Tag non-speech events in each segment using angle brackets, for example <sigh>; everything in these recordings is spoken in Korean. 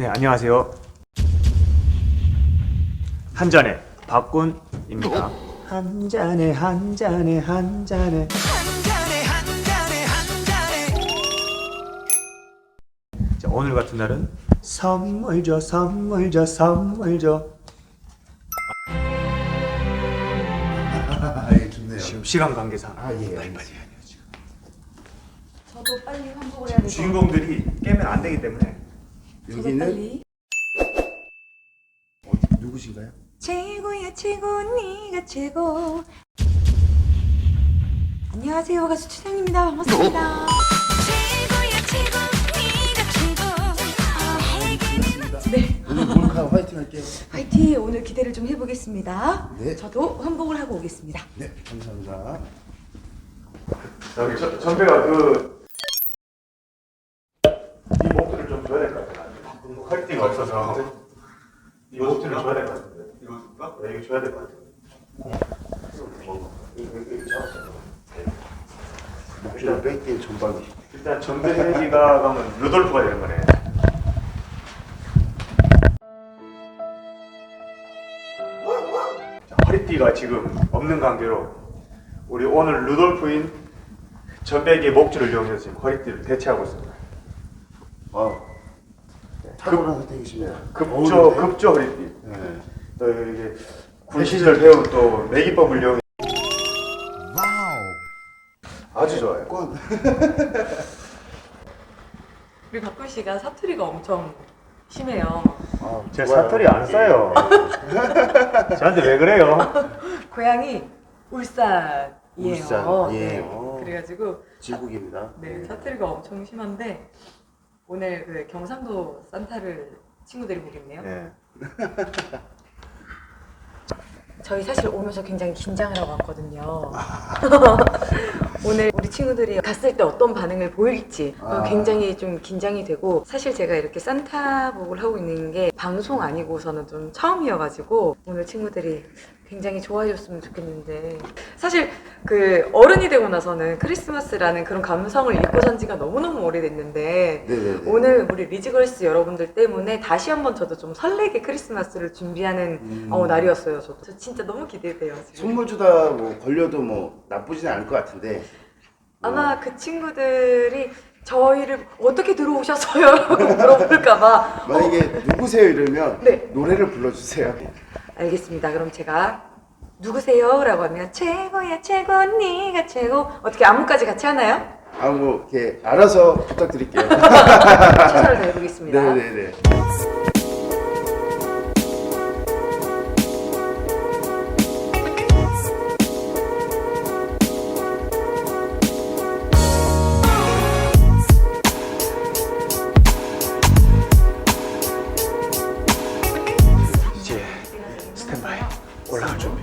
네, 안녕하세요. 한 잔에 박군입니다. 한 잔에 한 잔에 한 잔에 자, 오늘 같은 날은 선물 줘 선물 줘 선물 줘 아, 예, 좋네요. 지금 시간 관계상 아, 예. 빨리 빨리 해야 돼요 지금. 저도 빨리 환복을 해야 돼서 주인공들이 깨면 안 되기 때문에 여기는 어디, 누구신가요? 최고야 최고 네가 최고. 안녕하세요 가수 추상입니다. 반갑습니다. 최고야 최고 네가 최고. 네. 오늘 몰카 화이팅 할게요. 화이팅! 오늘 기대를 좀 해보겠습니다. 네. 저도 환복을 하고 오겠습니다. 네, 감사합니다. 저기 저, 전배가 그 이 목줄을 좀 줘야 될 것 같아. 퀄리티가 없어서 이 목줄을 줘야 될 것 같은데. 이거 줄까? 네, 이거 줘야 될 것 같아. 뭐, 이거 이거 잡았어. 목줄 뺏길 전방이. 일단 전배기가 가면 루돌프가 되는 거네. 자, 허리띠가 지금 없는 관계로 우리 오늘 루돌프인 전배기의 목줄을 이용해서 지금 허리띠를 대체하고 있습니다. 아, 탁월한 선택이시네요. 급조 어울리네. 급조 허리띠. 네. 또 이게 군 시절 배운 또 매기법을 이용해 와우. 아주 좋아요. 권. <laughs> 우리 박군 씨가 사투리가 엄청 심해요 아, 제 좋아요. 사투리 안 써요. <laughs> 저한테 왜 그래요? <laughs> 고향이 울산이에요 울산, 예. 네. 어. 그래가지고 지국입니다. 네, 사투리가 엄청 심한데 오늘 그 경상도 산타를 친구들이 보겠네요. 네. <laughs> 저희 사실 오면서 굉장히 긴장을 하고 왔거든요. <laughs> 오늘 우리 친구들이 갔을 때 어떤 반응을 보일지 아. 굉장히 좀 긴장이 되고 사실 제가 이렇게 산타복을 하고 있는 게 방송 아니고서는 좀 처음이어가지고 오늘 친구들이 굉장히 좋아해줬으면 좋겠는데 사실 그 어른이 되고 나서는 크리스마스라는 그런 감성을 잊고 산 지가 너무너무 오래됐는데 네네네. 오늘 우리 리즈걸스 여러분들 때문에 다시 한번 저도 좀 설레게 크리스마스를 준비하는 음. 어, 날이었어요. 저도. 저 진짜 너무 기대돼요. 지금. 선물 주다 뭐 걸려도 뭐 나쁘진 않을 것 같은데. 아마 그 친구들이 저희를 어떻게 들어오셨어요? 라고 물어볼까봐. 만약에 누구세요 이러면 네. 노래를 불러주세요. 알겠습니다. 그럼 제가 누구세요? 라고 하면 최고야 최고 네가 최고 어떻게 안무까지 같이 하나요? 아뭐 이렇게 알아서 부탁드릴게요. 최선을 다해보겠습니다. 네네네. 스탠바이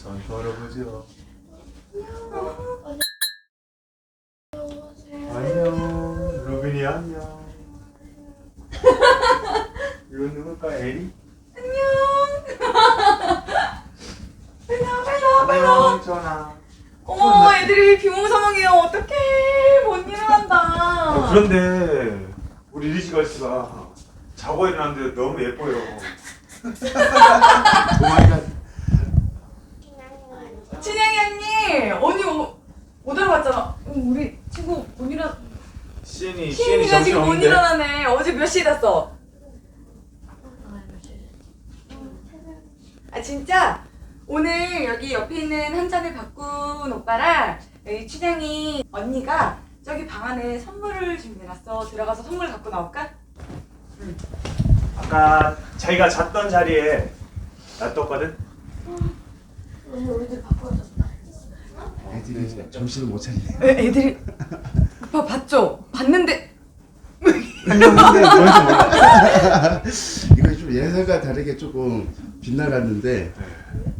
전투 할아버지요. 안녕. 루빈이 안녕. 이건 누굴까? 에리? 안녕. 전화. 어머 애들이 비몽사몽이에요 어떡해 못 일어난다 어, 그런데 우리 리지걸스가 자고 일어났는데 너무 예뻐요. 오마이갓. 진영이 언니 언니 오, 못 알아봤잖아 음, 우리 친구 못 일어나 시엔이 시엔이 지금 못 정신없는데. 일어나네 어제 몇 시에 잤어? 아 진짜? 오늘 여기 옆에 있는 한 잔을 바꾼 오빠랑 여기 춘향이 언니가 저기 방 안에 선물을 준비해놨어 들어가서 선물 갖고 나올까? 아까 자기가 잤던 자리에 놔뒀거든. 우리들 바꿔줬다. 애들이 정신을 못 차리네. 애, 애들이 오빠 봤죠? 봤는데. 이거 좀 예상과 다르게 조금 빗나갔는데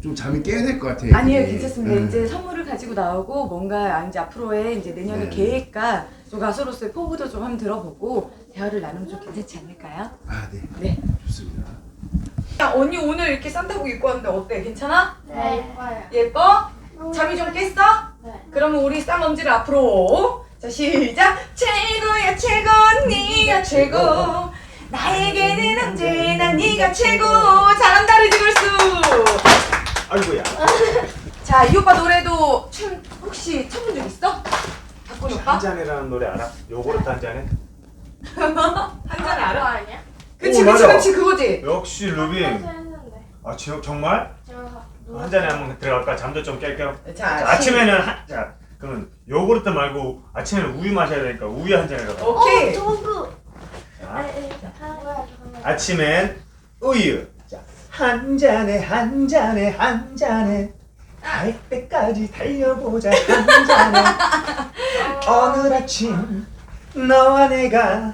좀 잠이 깨야 될 것 같아. 애들이. 아니에요 괜찮습니다 응. 이제 선물을 가지고 나오고 뭔가 아, 이제 앞으로의 이제 내년의 네. 계획과 또 가수로서의 포부도 좀 한번 들어보고 대화를 나누면 좀 괜찮지 않을까요? 아 네. 네 좋습니다. 야, 언니 오늘 이렇게 산타복 입고 왔는데 어때? 괜찮아? 네. 예뻐? 잠이 좀 깼어? 네. 그러면 우리 쌍엄지를 앞으로 자 시작 최고야 최고 네가 최고 나에게는 언제나 네가 최고 잘한다 리지걸스 아이고야. 자 이 오빠 노래도 춤 혹시 춰본 적 있어? 박군 오빠? 한 잔이라는 노래 알아? 요구르트 한 잔에? 한 잔에 그거 알아? 아니야? 그치 오, 그치 맞아. 그치 그거지 역시 루빈. 했는데. 아 지, 정말? 제가 한 잔에 한번 들어갈까? 잠도 좀 깰게요. 자, 자, 아침에는 한, 자 그러면 요구르트 말고 아침에는 우유 마셔야 되니까 우유 한 잔이라고. 오케이 어, 도구. 자, 네, 네. 아, 뭐야, 잠깐만. 아침엔 우유. 자, 한 잔에 한 잔에 한 잔에 갈 때까지 달려보자 한 잔에 <laughs> 오늘 아침 너와 내가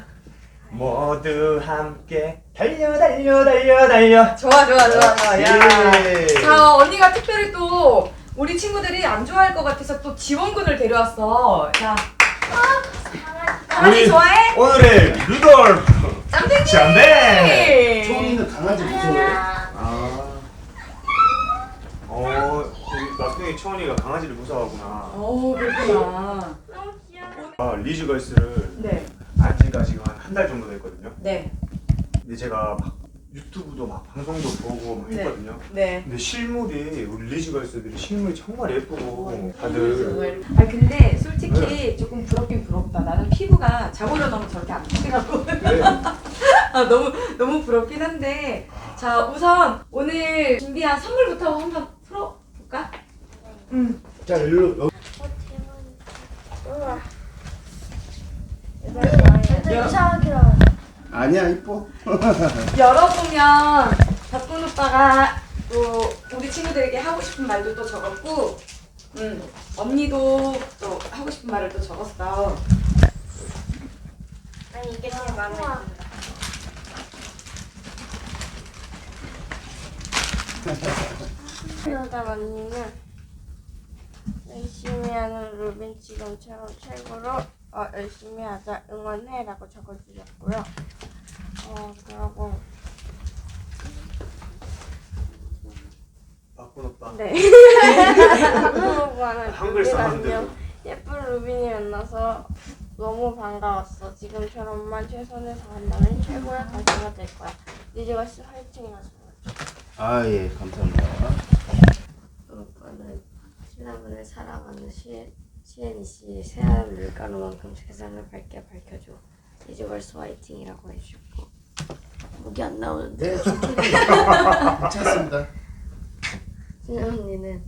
모두 함께 달려 달려 달려 달려 좋아 좋아 좋아 좋아 야. 예. 자 언니가 특별히 또 우리 친구들이 안 좋아할 것 같아서 또 지원군을 데려왔어 자 강아지 우리 좋아해? 오늘의 루돌프 짬탱이 짬뱅 초이는 강아지 무서워해? 아. 어 우리 막둥이 초원이가 강아지를 무서워하구나 오 그렇구나. 아, 리즈걸스를 네 안지가 지금 한한 달 정도 됐거든요 네, 근데 제가 막 유튜브도 막 방송도 보고 막 네. 했거든요 네. 근데 실물이 우리 리즈걸스들이 실물이 정말 예쁘고 다들 아 근데 솔직히 조금 부럽긴 부럽다. 나는 피부가 자고 일어나면 저렇게 안 피더라고. 네. <laughs> 아 너무 너무 부럽긴 한데 자 우선 오늘 준비한 선물부터 한번 풀어볼까? 음. 자 일로 여기. 어, 대박. 우와. 이상하게 아니야 이뻐. <laughs> 열어보면 박군 오빠가 또 우리 친구들에게 하고 싶은 말도 또 적었고, 음 언니도 또 하고 싶은 말을 또 적었어. 아니 이게 제일 마음에. 그러다 언니는 열심히 하는 루빈 지금처럼 최고로 어, 열심히 하자 응원해 라고 적어주셨고요. 어 그러고 박군 오빠 네. <laughs> 한글 사운드. 예쁜 루빈이 만나서 너무 반가웠어. 지금처럼만 최선을 다한다면 최고의 가수가 될 거야. 니즈걸스 화이팅이라서. 아예 감사합니다. 오빠는 신랑분을 사랑하는 시엔, 씨 새하얀 밀가루만큼 세상을 밝게 밝혀줘. 니즈걸스 화이팅이라고 해주고 목이 안 나오는데 네. 괜찮습니다. 신랑 <laughs> 언니는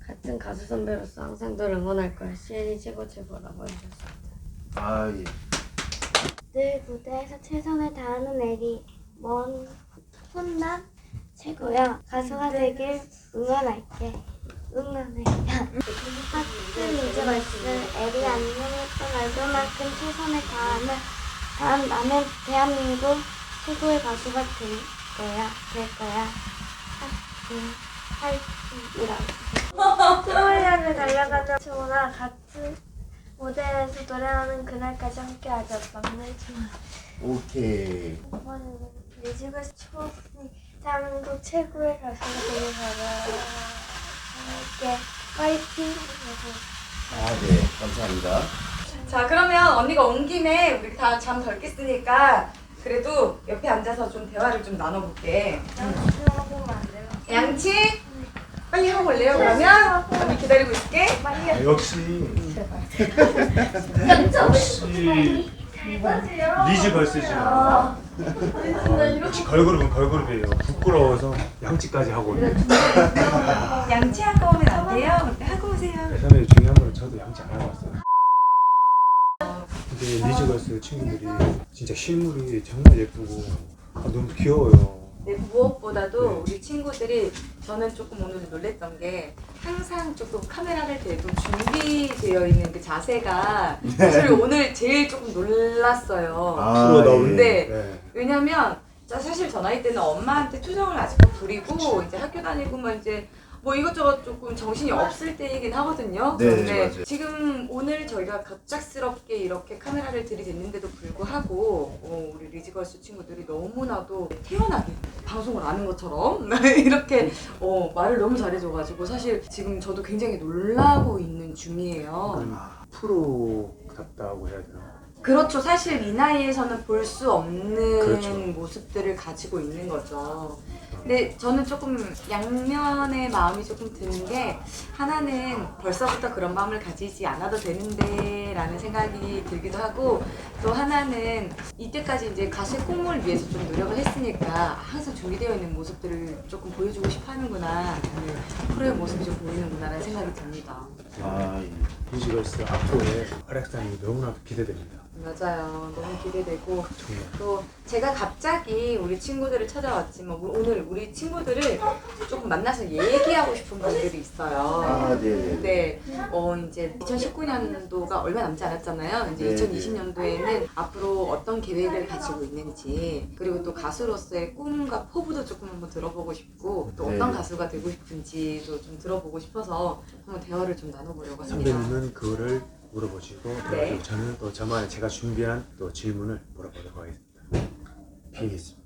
같은 가수 선배로서 항상 널 응원할 거야. 시엔이 최고 최고라고 해주셨습니다. 아 예. 늘 무대에서 최선을 다하는 에리 먼 훈남 최고야 가수가 되길 응원할게 응원해. 하트 리즈걸스 에리 안녕했던 얼굴만큼 최선을 다하는 다음 나는 대한민국 최고의 가수가 될 거야 될 거야. 하트 화이팅이라고. 스물년을 달려가는 친구나 같은 무대에서 노래하는 그날까지 함께하자 막내 친구 오케이. 이번에는 뮤직을 초이 대한민국 최고의 가수가 되길 바라 함께 파이팅 아 네. 감사합니다. 자 그러면 언니가 온 김에 우리 다 잠 덜 깼으니까 그래도 옆에 앉아서 좀 대화를 좀 나눠볼게. 하고만 안 돼요 양치 빨리 하고 올래요 그러면? 언니 기다리고 있을게. 아, 역시 역시 리즈 걸스죠. 역시 걸그룹은 걸그룹이에요. 부끄러워서 양치까지 하고 있는. 양치하고 오면 안 돼요? 하고 오세요. 예전에 중요한 거는 저도 양치 안 하고 왔어요. 근데 리즈 걸스 친구들이 진짜 실물이 정말 예쁘고 아, 너무 귀여워요. 네, 무엇보다도 네. 우리 친구들이 저는 조금 오늘 놀랬던 게 항상 조금 카메라를 대고 준비되어 있는 그 자세가 사실 오늘 제일 조금 놀랐어요. 아, 프로다운. 네. 네. 왜냐면 자, 사실 저 나이 때는 엄마한테 투정을 아직도 부리고 이제 학교 다니고만 이제 뭐 이것저것 조금 정신이 없을 때이긴 하거든요. 네, 근데 맞아요. 지금 오늘 저희가 갑작스럽게 이렇게 카메라를 들이댔는데도 불구하고 어, 우리 리즈걸스 친구들이 너무나도 태연하게 방송을 아는 것처럼 <laughs> 이렇게 어, 말을 너무 잘해줘가지고 사실 지금 저도 굉장히 놀라고 있는 중이에요. 음, 프로답다고 해야 되나? 그렇죠. 사실 이 나이에서는 볼 수 없는 그렇죠. 모습들을 가지고 있는 거죠. 근데 저는 조금 양면의 마음이 조금 드는 게 하나는 벌써부터 그런 마음을 가지지 않아도 되는데 라는 생각이 들기도 하고 또 하나는 이때까지 이제 가수의 꿈을 위해서 좀 노력을 했으니까 항상 준비되어 있는 모습들을 조금 보여주고 싶어 하는구나 프로의 모습이 좀 보이는구나 라는 생각이 듭니다. 아 예. 리즈 걸스 앞으로의 활약상이 너무나도 기대됩니다. 맞아요. 너무 기대되고 정말. 또 제가 갑자기 우리 친구들을 찾아왔지만 오- 오늘 우리 친구들을 조금 만나서 얘기하고 싶은 분들이 있어요. 아 네네. 네, 어 이제 2019년도가 얼마 남지 않았잖아요. 이제 네, 2020년도에는 앞으로 어떤 계획을 가지고 있는지 그리고 또 가수로서의 꿈과 포부도 조금 한번 들어보고 싶고 또 어떤 네. 가수가 되고 싶은지도 좀 들어보고 싶어서 한번 대화를 좀 나눠보려고 합니다. 선배님은 그거를 물어보시고 네. 저는 또 저만의 제가 준비한 또 질문을 물어보도록 하겠습니다. 비겠습니다.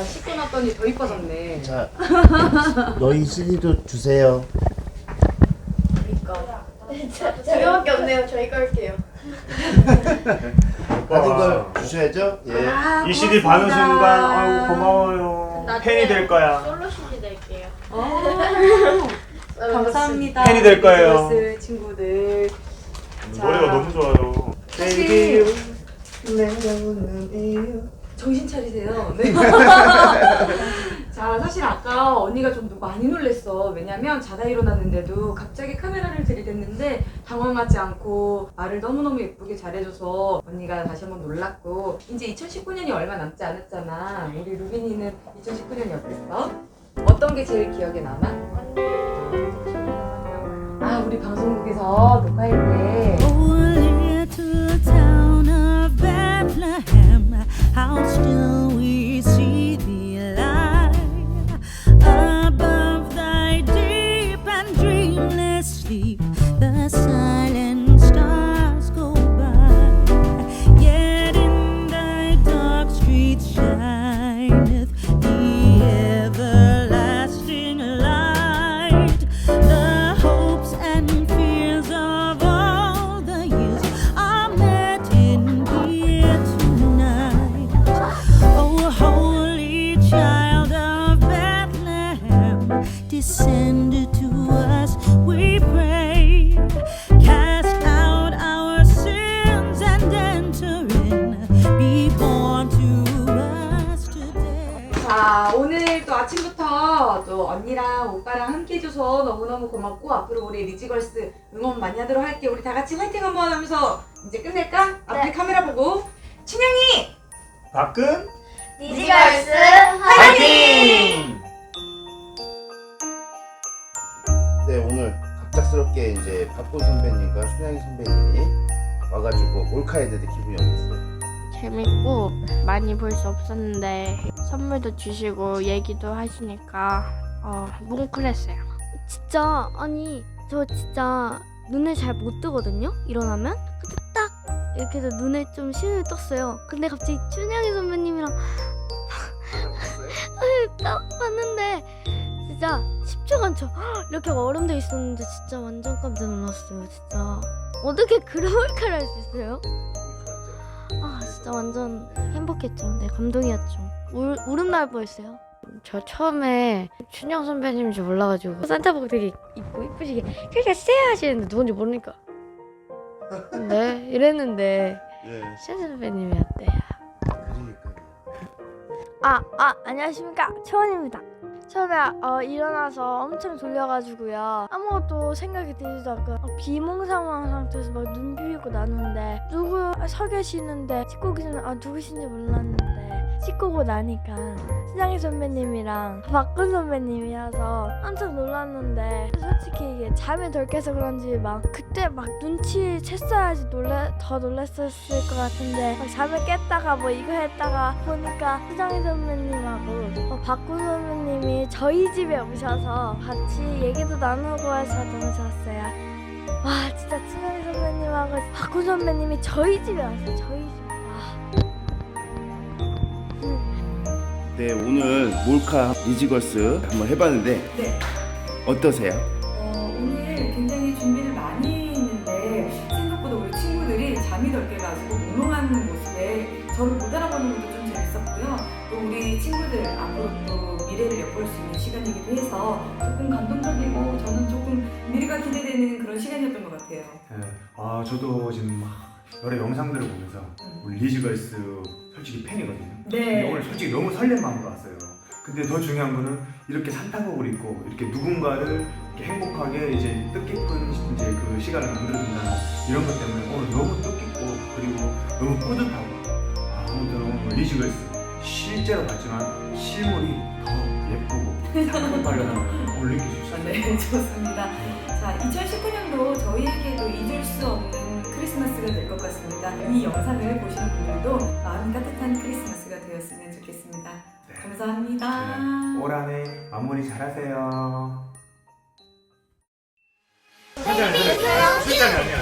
야, 씻고 났더니 더 이뻐졌네. 자, 너희 CD도 주세요. 저거밖에 없네요 저희 걸게요 받은 <laughs> 걸 주셔야죠. 예. 아, 이 CD 고맙습니다. 받는 순간 아유 고마워요. 팬이 될 거야. 솔로 CD 낼게요 어, <laughs> 감사합니다. 팬이 될 거예요. 친구들. 자, 노래가 너무 좋아요. 내가 웃는 이유. 정신 차리세요. <laughs> 네. <laughs> 자, 사실 아까 언니가 좀 많이 놀랬어. 왜냐면 자다 일어났는데도 갑자기 카메라를 들이댔는데 당황하지 않고 말을 너무너무 예쁘게 잘해줘서 언니가 다시 한번 놀랐고 이제 2019년이 얼마 남지 않았잖아. 우리 루빈이는 2019년이 어땠어? 어떤 게 제일 기억에 남아? 아, 우리 방송국에서 녹화할 때 how still we see thee 화이팅 한번 하면서 이제 끝낼까? 앞에 네. 카메라 보고 춘향이 박근 리지걸스 파이팅! 네 오늘 갑작스럽게 이제 박군 선배님과 순양이 선배님이 와가지고 몰카했는데 기분이 어땠어요? 재밌고 많이 볼 수 없었는데 선물도 주시고 얘기도 하시니까 어, 뭉클했어요. 진짜 아니 저 진짜 눈을 잘 못 뜨거든요? 일어나면? 근데 딱 이렇게 해서 눈에 좀 신을 떴어요. 근데 갑자기 춘향이 선배님이랑 <laughs> 딱 봤는데 진짜 10초간 저 이렇게 얼음돼 있었는데 진짜 완전 깜짝 놀랐어요 진짜. 어떻게 그런 몰카를 할수 있어요? 아 진짜 완전 행복했죠. 네 감동이었죠. 울, 울음 날 뻔했어요 저 처음에 춘영 선배님인 줄 몰라가지고 산타복 되게 입고 이쁘시게 그렇게 쎄 하시는데 누군지 모르니까 네 이랬는데 네춘 선배님이었대요. 그러니까 아, 아, 안녕하십니까. 채원입니다. 처음에 어, 일어나서 엄청 졸려가지고요. 아무것도 생각이 들지도 않고 어, 비몽사몽 상태에서 막 눈 비비고 나는데 누구 서 계시는데 씻고 계시는 아 누구신지 몰랐는데 오고 나니까 신양희 선배님이랑 박근 선배님이라서 깜짝 놀랐는데 솔직히 이게 잠이 덜 깨서 그런지 막 그때 막 눈치 챘어야지 놀래 더 놀랐었을 것 같은데 막 잠을 깼다가 뭐 이거 했다가 보니까 수정희 선배님하고 어, 박군 선배님이 저희 집에 오셔서 같이 얘기도 나누고 해서 너무 좋았어요. 와 진짜 수정희 선배님하고 박군 선배님이 저희 집에 왔어요. 저희 집. 네 오늘 몰카 리지걸스 한번 해봤는데 네. 어떠세요? 어, 오늘 굉장히 준비를 많이 했는데 생각보다 우리 친구들이 잠이 덜 깨가지고 몽롱한 모습에 저를 못 알아보는 것도 좀 재밌었고요. 또 우리 친구들 앞으로 또 미래를 엿볼 수 있는 시간이기도 해서 조금 감동적이고 저는 조금 미래가 기대되는 그런 시간이었던 것 같아요. 네. 아 저도 지금 여러 영상들을 보면서 우리 리즈걸스 솔직히 팬이거든요. 근데 오늘 솔직히 너무 설렘 마음으로 왔어요. 근데 더 중요한 거는 이렇게 산타복을 입고 이렇게 누군가를 이렇게 행복하게 이제 뜻깊은 이제 그 시간을 만들어준다는 이런 것 때문에 오늘 너무 뜻깊고 그리고 너무 뿌듯하고 아, 아무튼 오늘 리즈걸스 실제로 봤지만 실물이 더 예쁘고 상큼하려는 오늘 느낄 수 있어요. 네, 좋습니다. 자, 2019년도 저희에게도 잊을 수 없는 크리스마스가 될 것 같습니다. 이 영상을 보시는 분들도 마음 따뜻한 크리스마스가 되었으면 좋겠습니다. 네. 감사합니다. 네. 올 한해 마무리 잘하세요. 네, 진짜 아니야.